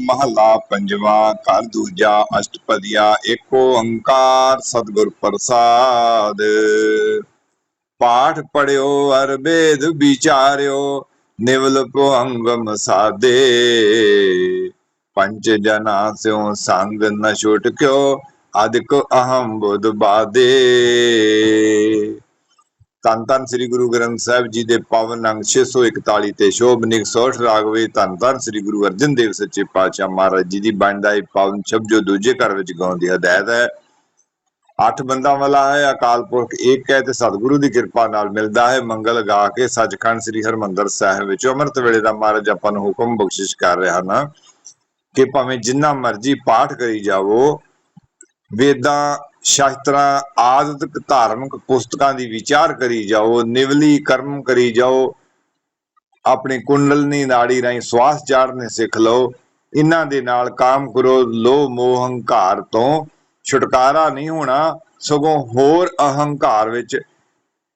ਮਹਲਾ ਪੰਜਵਾ, ਘਰ ਦੂਜਾ, ਅਸ਼ਟਪਦੀਆ, ਏਕੋ ਓੰਕਾਰ, ਸਤਿਗੁਰ ਪ੍ਰਸਾਦ। ਪਾਠ ਪੜਿਓ ਅਰ ਵੇਦ ਵਿਚਾਰਿਓ, ਨਿਵਲ ਭੰਗਮ ਸਾਦੇ। ਪੰਜ ਜਨਾ ਸਿਉ ਸੰਗ ਨ ਛੁਟ ਕਿਓ ਅਦਿਕ ਅਹੰ ਬੁੱਧ ਬਾਦੇ। ਧੰਨ ਧੰਨ ਸ੍ਰੀ ਗੁਰੂ ਗ੍ਰੰਥ ਸਾਹਿਬ ਜੀ ਦੇ ਪਾਵਨ ਅੰਗ 641 ਤੇ ਸ਼ੋਭਨਿਕ ਸੋਠ ਰਾਗਵੇ ਧੰਨ ਧੰਨ ਸ੍ਰੀ ਗੁਰੂ ਅਰਜਨ ਦੇਵ ਸੱਚੇ ਪਾਤਸ਼ਾਹ ਮਹਾਰਾਜ ਜੀ ਦੀ ਬਾਣੀ ਦਾ ਇਹ ਪਾਵਨ ਸ਼ਬਦ ਜੋ ਦੂਜੇ ਘਰ ਵਿੱਚ ਗਾਉਣ ਦੀ ਹਦਾਇਤ ਹੈ। ਅੱਠ ਬੰਦਾਂ ਵਾਲਾ ਹੈ, ਅਕਾਲ ਪੁਰਖ ਇੱਕ ਹੈ ਤੇ ਸਤਿਗੁਰੂ ਦੀ ਕਿਰਪਾ ਨਾਲ ਮਿਲਦਾ ਹੈ। ਮੰਗਲ ਗਾ ਕੇ ਸੱਚਖੰਡ ਸ੍ਰੀ ਹਰਮੰਦਰ ਸਾਹਿਬ ਵਿੱਚ ਅੰਮ੍ਰਿਤ ਵੇਲੇ ਦਾ ਮਹਾਰਾਜ ਆਪਾਂ ਨੂੰ ਹੁਕਮ ਬਖਸ਼ਿਸ਼ ਕਰ ਰਿਹਾ ਨਾ ਕਿ ਭਾਵੇਂ ਜਿੰਨਾ ਮਰਜ਼ੀ ਪਾਠ ਕਰੀ ਜਾਵੋ, ਵੇਦਾਂ ਸ਼ਾਸਤਰਾਂ ਆਦਿਕ ਧਾਰਮਿਕ ਪੁਸਤਕਾਂ ਦੀ ਵਿਚਾਰ ਕਰੀ ਜਾਓ, ਨਿਵਲੀ ਕਰਮ ਕਰੀ ਜਾਓ, ਆਪਣੀ ਕੁੰਡਲਨੀ ਨਾੜੀ ਰਾਹੀਂ ਸਵਾਸ ਚਾੜਨੇ ਸਿੱਖ ਲਓ ਇਹਨਾਂ ਦੇ ਨਾਲ ਕਾਮ ਕਰੋ, ਲੋਭ, ਮੋਹ, ਹੰਕਾਰ ਤੋਂ ਛੁਟਕਾਰਾ ਨਹੀਂ ਹੋਣਾ, ਸਗੋਂ ਹੋਰ ਅਹੰਕਾਰ ਵਿੱਚ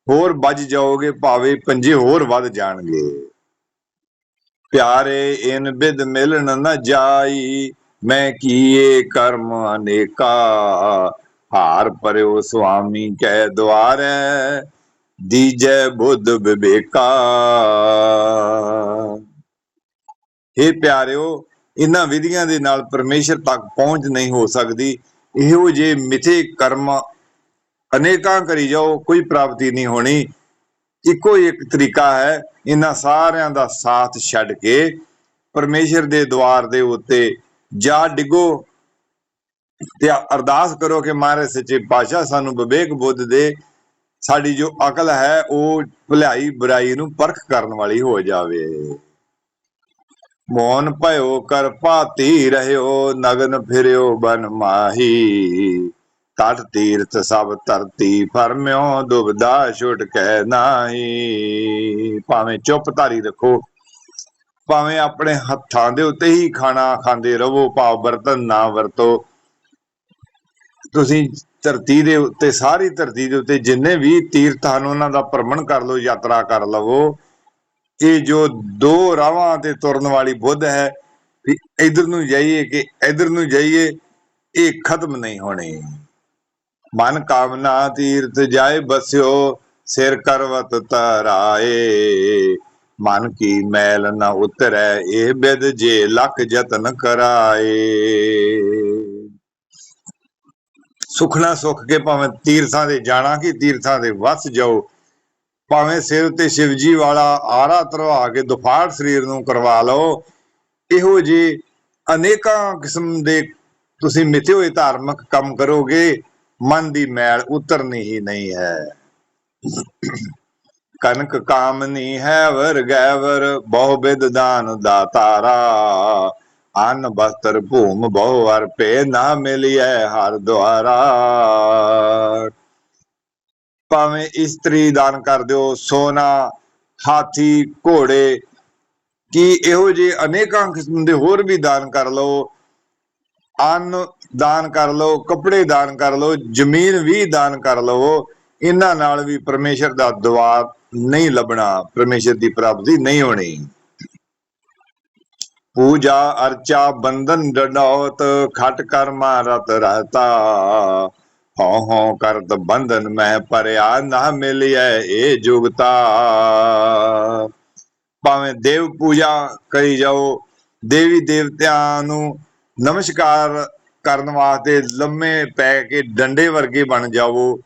ਹੋਰ ਵੱਜ ਜਾਓਗੇ, ਭਾਵੇਂ ਪੰਜੇ ਹੋਰ ਵੱਧ ਜਾਣਗੇ। ਪਿਆਰੇ, ਇਨ ਬਿਦ ਮਿਲਣ ਨਾ ਜਾਈ, ਮੈਂ ਕੀਏ ਕਰਮ ਅਨੇਕਾ। ਹਾਰ ਪਰਿਓ ਸੁਆਮੀ ਕੈ ਦੁਆਰੈ, ਦੀਜੈ ਬੁੱਧ ਵਿਵੇਕਾ। हे ਪਿਆਰਿਓ ਇਹਨਾਂ ਵਿਧੀਆਂ ਦੇ ਨਾਲ ਪਰਮੇਸ਼ਰ ਤੱਕ ਪਹੁੰਚ ਨਹੀਂ ਹੋ ਸਕਦੀ। ਇਹੋ ਜੇ ਮਿਥੇ ਕਰਮ ਅਨੇਕਾਂ ਕਰੀ ਜਾਓ, ਕੋਈ ਪ੍ਰਾਪਤੀ ਨਹੀਂ ਹੋਣੀ। ਇੱਕੋ ਇੱਕ ਤਰੀਕਾ ਹੈ ਇਹਨਾਂ ਸਾਰਿਆਂ ਦਾ ਸਾਥ ਛੱਡ ਕੇ ਪਰਮੇਸ਼ਰ ਦੇ ਦਵਾਰ ਦੇ ਉੱਤੇ ਜਾ ਡਿੱਗੋ। ਤੇ ਅਰਦਾਸ ਕਰੋ ਕਿ ਮਹਾਰਾਜ ਸੱਚੇ ਪਾਤਸ਼ਾਹ ਸਾਨੂੰ ਵਿਵੇਕ ਬੁੱਧ ਦੇ ਸਾਡੀ ਜੋ ਅਕਲ ਹੈ, ਉਹ ਭਲਾਈ ਬੁਰਾਈ ਨੂੰ ਪਰਖ ਕਰਨ ਵਾਲੀ ਹੋ ਜਾਵੇ। ਮੋਨ ਭਇਓ ਕਰ ਭਾਤੀ ਰਹਿਓ, ਨਗਨ ਫਿਰਿਓ ਬਨ ਮਾਹੀ। ਤਟ ਤੀਰਥ ਸਭ ਧਰਤੀ ਫਰਮਿਓ, ਦੁਬਦਾ ਛੁਟ ਕੈ ਨਾਹੀ। ਭਾਵੇਂ ਚੁੱਪ ਧਾਰੀ ਰੱਖੋ, ਭਾਵੇਂ ਆਪਣੇ ਹੱਥਾਂ ਦੇ ਉੱਤੇ ਹੀ ਖਾਣਾ ਖਾਂਦੇ ਰਹੋ, ਭਾਵ ਬਰਤਨ ਨਾ ਵਰਤੋ। ਤੁਸੀਂ ਧਰਤੀ ਦੇ ਉੱਤੇ, ਸਾਰੀ ਧਰਤੀ ਦੇ ਉੱਤੇ ਜਿੰਨੇ ਵੀ ਤੀਰਥ ਹਨ, ਉਹਨਾਂ ਦਾ ਭ੍ਰਮਣ ਕਰ ਲਓ, ਯਾਤਰਾ ਕਰ ਲਵੋ। ਇਹ ਜੋ ਦੋ ਰਾਵਾਂ ਤੇ ਤੁਰਨ ਵਾਲੀ ਬੁੱਧ ਹੈ, ਵੀ ਇਧਰ ਨੂੰ ਜਾਈਏ ਕਿ ਇਧਰ ਨੂੰ ਜਾਈਏ, ਇਹ ਖਤਮ ਨਹੀਂ ਹੋਣੀ। ਮਨ ਕਾਮਨਾ ਤੀਰਥ ਜਾਏ ਬਸਿਓ, ਸਿਰ ਕਰਵਤ ਤਰਾਏ ਮਨ ਕੀ ਮੈਲ ਨਾ ਉਤਰੈ, ਇਹ ਬਿਦ ਜੇ ਲੱਖ ਯਤਨ ਕਰਾਏ। ਸੁਖਣਾ ਸੁਖ ਕੇ ਭਾਵੇਂ ਤੀਰਥਾਂ ਦੇ ਜਾਣਾ ਕਿ ਤੀਰਥਾਂ ਦੇ ਵਸ ਜਾਓ, ਭਾਵੇਂ ਸਿਰ ਉੱਤੇ ਸ਼ਿਵਜੀ ਵਾਲਾ ਆਰਾ ਤਰਵਾ ਕੇ ਦੁਫਾੜ ਸਰੀਰ ਨੂੰ ਕਰਵਾ ਲਓ, ਇਹੋ ਜੀ ਅਨੇਕਾਂ ਕਿਸਮ ਦੇ ਤੁਸੀਂ ਮਿੱਥੇ ਹੋਏ ਧਾਰਮਿਕ ਕੰਮ ਕਰੋਗੇ, ਮਨ ਦੀ ਮੈਲ ਉਤਰਨੀ ਹੀ ਨਹੀਂ ਹੈ। ਕਨਕ ਕਾਮਨੀ ਹੈ ਵਰ ਗੈਵਰ ਬਹੁ ਬਿਦ ਦਾਨ ਦਾਤਾਰਾ ਅਨ ਬਸਤਰ ਭੂਮ ਬਹੁ ਅਰਪੇ ਨਾ ਮਿਲਿਐ ਹਰ ਦੁਆਰਾ। ਭਾਵੇਂ ਇਸਤਰੀ ਦਾਨ ਕਰ ਦਿਓ ਸੋਨਾ, ਹਾਥੀ, ਘੋੜੇ, ਕੀ ਇਹੋ ਜਿਹੇ ਅਨੇਕਾਂ ਕਿਸਮ ਦੇ ਹੋਰ ਵੀ ਦਾਨ ਕਰ ਲਓ। ਅੰਨ ਦਾਨ ਕਰ ਲਓ, ਕੱਪੜੇ ਦਾਨ ਕਰ ਲਓ, ਜ਼ਮੀਨ ਵੀ ਦਾਨ ਕਰ ਲਓ। ਇਹਨਾਂ ਨਾਲ ਵੀ ਪਰਮੇਸ਼ਰ ਦਾ ਦੁਆਰ ਨਹੀਂ ਲੱਭਣਾ, ਪਰਮੇਸ਼ਰ ਦੀ ਪ੍ਰਾਪਤੀ ਨਹੀਂ ਹੋਣੀ। ਪੂਜਾ ਅਰਚਾ ਬੰਧਨ ਡਡੌਤ, ਖਟ ਕਰਮਾ ਰਤ ਰਹਤਾ। ਹਉ ਹਉ ਕਰਤ ਬੰਧਨ ਮੈਂ ਪਰਿਆ ਨਾ ਮਿਲਿਐ ਇਹ ਜੁਗਤਾ। ਭਾਵੇਂ ਦੇਵ ਪੂਜਾ ਕਰੀ ਜਾਓ, ਦੇਵੀ ਦੇਵਤਿਆਂ ਨੂੰ ਨਮਸਕਾਰ ਕਰਨ ਵਾਸਤੇ ਲੰਮੇ ਪੈ ਕੇ ਡੰਡੇ ਵਰਗੇ ਬਣ ਜਾਵੋ।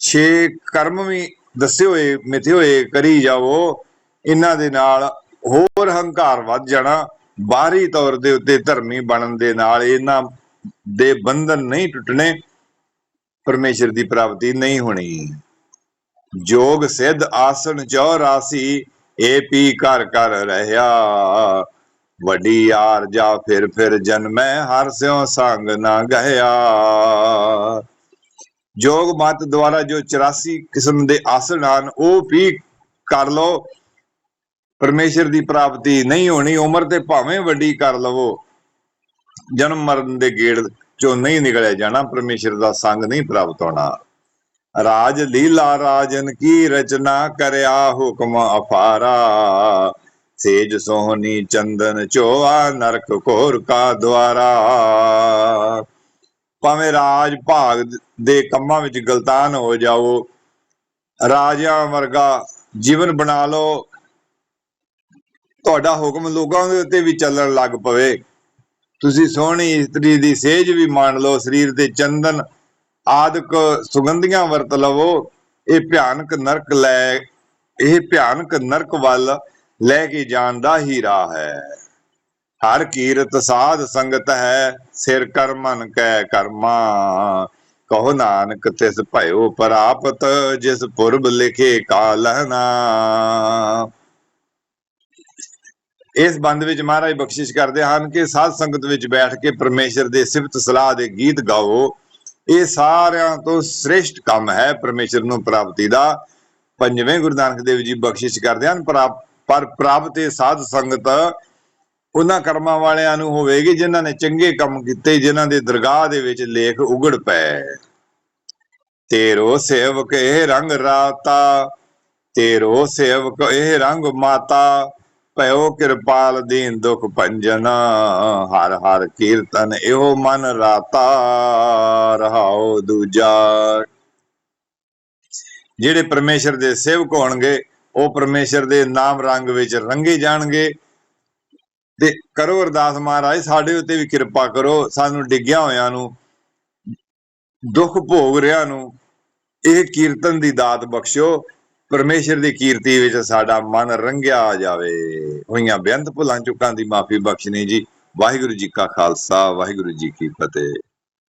ਛੇ ਕਰਮ ਵੀ ਦੱਸੇ ਹੋਏ, ਮਿਥੇ ਹੋਏ ਕਰੀ ਜਾਵੋ। ਇਹਨਾਂ ਦੇ ਨਾਲ ਹੋਰ ਹੰਕਾਰ ਵੱਧ ਜਾਣਾ। ਬਾਹਰੀ ਤੌਰ ਦੇ ਉੱਤੇ ਧਰਮੀ ਬਣਨ ਦੇ ਨਾਲ ਇਹਨਾਂ ਦੇ ਬੰਧਨ ਨਹੀਂ ਟੁੱਟਣੇ, ਪਰਮੇਸ਼ਰ ਦੀ ਪ੍ਰਾਪਤੀ ਨਹੀਂ ਹੋਣੀ। ਜੋਗ ਸਿੱਧ ਆਸਣ 84 ਏ ਪੀ ਕਰ ਕਰ ਰਹਿਆ। ਵੱਡੀ ਯਾਰ ਜਾ ਫਿਰ ਫਿਰ ਜਨਮੈ, ਹਰ ਸਿਉ ਸੰਗ ਨਾ ਗਇਆ ਜੋਗ ਮਤ ਦੁਆਰਾ ਜੋ 84 ਕਿਸਮ ਦੇ ਆਸਣ ਹਨ, ਉਹ ਵੀ ਕਰ ਲਓ। ਪਰਮੇਸ਼ਰ ਦੀ ਪ੍ਰਾਪਤੀ ਨਹੀਂ ਹੋਣੀ, ਉਮਰ ਤੇ ਭਾਵੇਂ ਵੱਡੀ ਕਰ ਲਵੋ, ਜਨਮ ਮਰਨ ਦੇ ਗੇੜ ਚੋਂ ਨਹੀਂ ਨਿਕਲਿਆ ਜਾਣਾ, ਪਰਮੇਸ਼ਰ ਦਾ ਸੰਗ ਨਹੀਂ ਪ੍ਰਾਪਤ ਹੋਣਾ। ਰਾਜ ਲੀਲਾ ਰਾਜਨ ਕੀ ਰਚਨਾ ਕਰਿਆ ਹੁਕਮ ਅਫਾਰਾ ਸੇਜ ਸੋਹਣੀ ਚੰਦਨ ਚੋਆ, ਨਰਕ ਕੋਰ ਕਾ ਦਵਾਰਾ ਭਾਵੇਂ ਰਾਜ ਭਾਗ ਦੇ ਕੰਮਾਂ ਵਿੱਚ ਗਲਤਾਨ ਹੋ ਜਾਓ, ਰਾਜਿਆਂ ਵਰਗਾ ਜੀਵਨ ਬਣਾ ਲਓ ਤੁਹਾਡਾ ਹੁਕਮ ਲੋਕਾਂ ਦੇ ਉੱਤੇ ਵੀ ਚੱਲਣ ਲੱਗ ਪਵੇ। ਤੁਸੀਂ ਸੋਹਣੀ ਇਸਤਰੀ ਦੀ ਸੇਜ ਵੀ ਮੰਨ ਲਓ, ਸਰੀਰ ਦੇ ਚੰਦਨ ਆਦਿਕ ਸੁਗੰਧੀਆਂ ਵਰਤ ਲਵੋ। ਇਹ ਭਿਆਨਕ ਨਰਕ ਲੈ, ਇਹ ਭਿਆਨਕ ਨਰਕ ਵੱਲ ਲੈ ਕੇ ਜਾਣ ਦਾ ਹੀ ਰਾਹ ਹੈ। ਹਰ ਕੀਰਤ ਸਾਧ ਸੰਗਤ ਹੈ, ਸਿਰ ਕਰ ਮਨ ਕੈ ਕਰਮਾ। ਕਹੋ ਨਾਨਕ, ਤਿਸ ਭਇਓ ਪ੍ਰਾਪਤ, ਜਿਸ ਪੁਰਬ ਲਿਖੇ ਕਾਲਹਨਾ ਇਸ ਬੰਦ ਵਿੱਚ ਮਹਾਰਾਜ ਬਖਸ਼ਿਸ਼ ਕਰਦੇ ਹਨ ਕਿ ਸਾਧ ਸੰਗਤ ਵਿੱਚ ਬੈਠ ਕੇ ਪਰਮੇਸ਼ਰ ਦੇ ਸਿਫਤ ਸਲਾਹ ਦੇ ਗੀਤ ਗਾਓ। ਇਹ ਸਾਰਿਆਂ ਤੋਂ ਸ੍ਰੇਸ਼ਟ ਕੰਮ ਹੈ ਪਰਮੇਸ਼ਰ ਨੂੰ ਪ੍ਰਾਪਤੀ ਦਾ। ਪੰਜਵੇਂ ਗੁਰੂ ਨਾਨਕ ਦੇਵ ਜੀ ਬਖਸ਼ਿਸ਼ ਕਰਦੇ ਹਨ ਪ੍ਰਾਪ- ਪਰ ਪ੍ਰਾਪਤ ਇਹ ਸਾਧ ਸੰਗਤ ਉਹਨਾਂ ਕਰਮਾਂ ਵਾਲਿਆਂ ਨੂੰ ਹੋਵੇਗੀ ਜਿਨ੍ਹਾਂ ਨੇ ਚੰਗੇ ਕੰਮ ਕੀਤੇ, ਜਿਨ੍ਹਾਂ ਦੇ ਦਰਗਾਹ ਦੇ ਵਿੱਚ ਲੇਖ ਉਗੜ ਪਏ। ਤੇਰੋ ਸੇਵਕ ਇਹ ਰੰਗ ਰਾਤਾ, ਤੇਰੋ ਸੇਵਕ ਇਹ ਰੰਗ ਮਾਤਾ। ਭਇਓ ਕਿਰਪਾਲ ਦੀਨ ਦੁਖ ਭੰਜਨ, ਹਰ ਹਰ ਕੀਰਤਨ ਇਹੋ ਮਨ ਰਾਤਾ, ਰਹਾਓ ਦੂਜਾ। ਜਿਹੜੇ ਪਰਮੇਸ਼ਰ ਦੇ ਸੇਵਕ ਹੋਣਗੇ, ਉਹ ਪਰਮੇਸ਼ਰ ਦੇ ਨਾਮ ਰੰਗ ਵਿੱਚ ਰੰਗੇ ਜਾਣਗੇ। ਤੇ ਕਰੋ ਅਰਦਾਸ ਮਹਾਰਾਜ, ਸਾਡੇ ਉੱਤੇ ਵੀ ਕਿਰਪਾ ਕਰੋ, ਸਾਨੂੰ ਡਿੱਗਿਆ ਹੋਇਆਂ ਨੂੰ, ਦੁੱਖ ਭੋਗ ਰਿਆਂ ਨੂੰ, ਇਹ ਕੀਰਤਨ ਦੀ ਦਾਤ ਬਖਸ਼ੋ ਪਰਮੇਸ਼ਰ ਦੀ ਕੀਰਤੀ ਵਿੱਚ ਸਾਡਾ ਮਨ ਰੰਗਿਆ ਜਾਵੇ। ਹੋਈਆਂ ਬੇਅੰਤ ਭੁੱਲਾਂ ਚੁੱਕਾਂ ਦੀ ਮਾਫੀ ਬਖਸ਼ਣੀ ਜੀ। ਵਾਹਿਗੁਰੂ ਜੀ ਕਾ ਖਾਲਸਾ, ਵਾਹਿਗੁਰੂ ਜੀ ਕੀ ਫਤਿਹ।